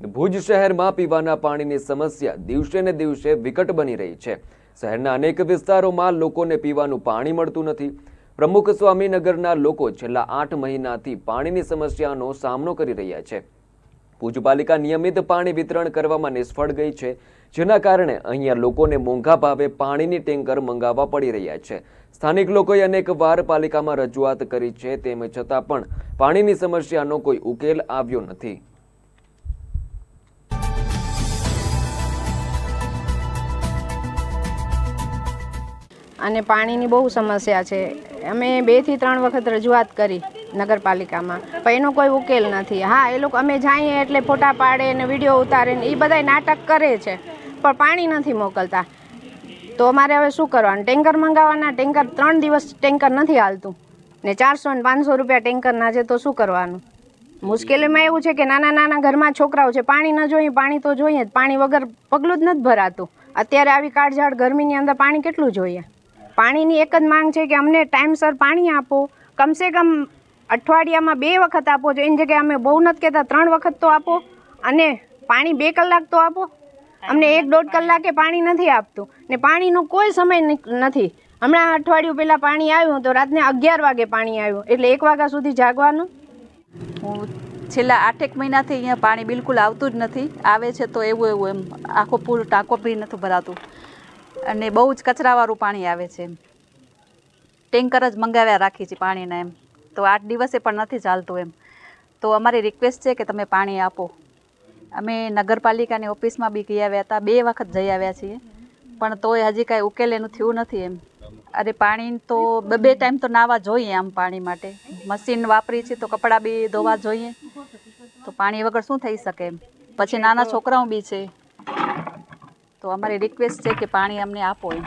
ભુજ શહેરમાં પીવાના પાણીની સમસ્યા દિવસે ને દિવસે વિકટ બની રહી છે. શહેરના અનેક વિસ્તારોમાં લોકોને પીવાનું પાણી મળતું નથી. પ્રમુખ સ્વામીનગરના લોકો છેલ્લા આઠ મહિનાથી પાણીની સમસ્યાનો સામનો કરી રહ્યા છે. ભુજ પાલિકા નિયમિત પાણી વિતરણ કરવામાં નિષ્ફળ ગઈ છે, જેના કારણે અહીંયા લોકોને મોંઘા ભાવે પાણીની ટેન્કર મંગાવવા પડી રહ્યા છે. સ્થાનિક લોકોએ અનેક વાર પાલિકામાં રજૂઆત કરી છે, તેમ છતાં પણ પાણીની સમસ્યાનો કોઈ ઉકેલ આવ્યો નથી. અને પાણીની બહુ સમસ્યા છે. અમે બેથી ત્રણ વખત રજૂઆત કરી નગરપાલિકામાં, પણ એનો કોઈ ઉકેલ નથી. હા, એ લોકો, અમે જઈએ એટલે ફોટા પાડે ને વીડિયો ઉતારે ને એ બધાય નાટક કરે છે, પણ પાણી નથી મોકલતા. તો અમારે હવે શું કરવાનું? ટેન્કર મંગાવવાના, ટેન્કર ત્રણ દિવસ ટેન્કર નથી હાલતું. ને ચારસો ને પાંચસો રૂપિયા ટેન્કરના છે તો શું કરવાનું? મુશ્કેલીમાં એવું છે કે નાના નાના ઘરમાં છોકરાઓ છે, પાણી ન જોઈએ, પાણી તો જોઈએ જ. પાણી વગર પગલું જ નથી ભરાતું. અત્યારે આવી કાળઝાળ ગરમીની અંદર પાણી કેટલું જોઈએ? પાણીની એક જ માંગ છે કે અમને ટાઈમસર પાણી આપો. કમસે કમ અઠવાડિયામાં બે વખત આપો. છો એની જગ્યાએ અમે બહુ નથી કહેતા, ત્રણ વખત તો આપો અને પાણી બે કલાક તો આપો. અમને એક દોઢ કલાકે પાણી નથી આપતું. ને પાણીનો કોઈ સમય નથી. હમણાં અઠવાડિયું પહેલાં પાણી આવ્યું તો રાતને અગિયાર વાગે પાણી આવ્યું. એટલે એક વાગ્યા સુધી જાગવાનું. હું છેલ્લા આઠેક મહિનાથી અહીંયા પાણી બિલકુલ આવતું જ નથી. આવે છે તો એવું એવું એમ. આખો પૂરો ટાંકો બી નથી ભરાતું. અને બહુ જ કચરાવાળું પાણી આવે છે ટેન્કર જ મંગાવ્યા રાખી છે પાણીના એમ. તો આઠ દિવસે પણ નથી ચાલતું એમ. તો અમારી રિક્વેસ્ટ છે કે તમે પાણી આપો. અમે નગરપાલિકાની ઓફિસમાં બી ગઈ આવ્યા હતા. બે વખત જઈ આવ્યા છીએ. પણ તોય હજી કાંઈ ઉકેલ એનું થયું નથી એમ. અરે પાણી તો બે ટાઈમ તો નાવા જોઈએ આમ પાણી માટે. મશીન વાપરી છે તો કપડાં બી ધોવા જોઈએ. તો પાણી વગર શું થઈ શકે એમ? પછી નાના છોકરાઓ બી છે. તો અમારી રિક્વેસ્ટ છે કે પાણી અમને આપો એમ.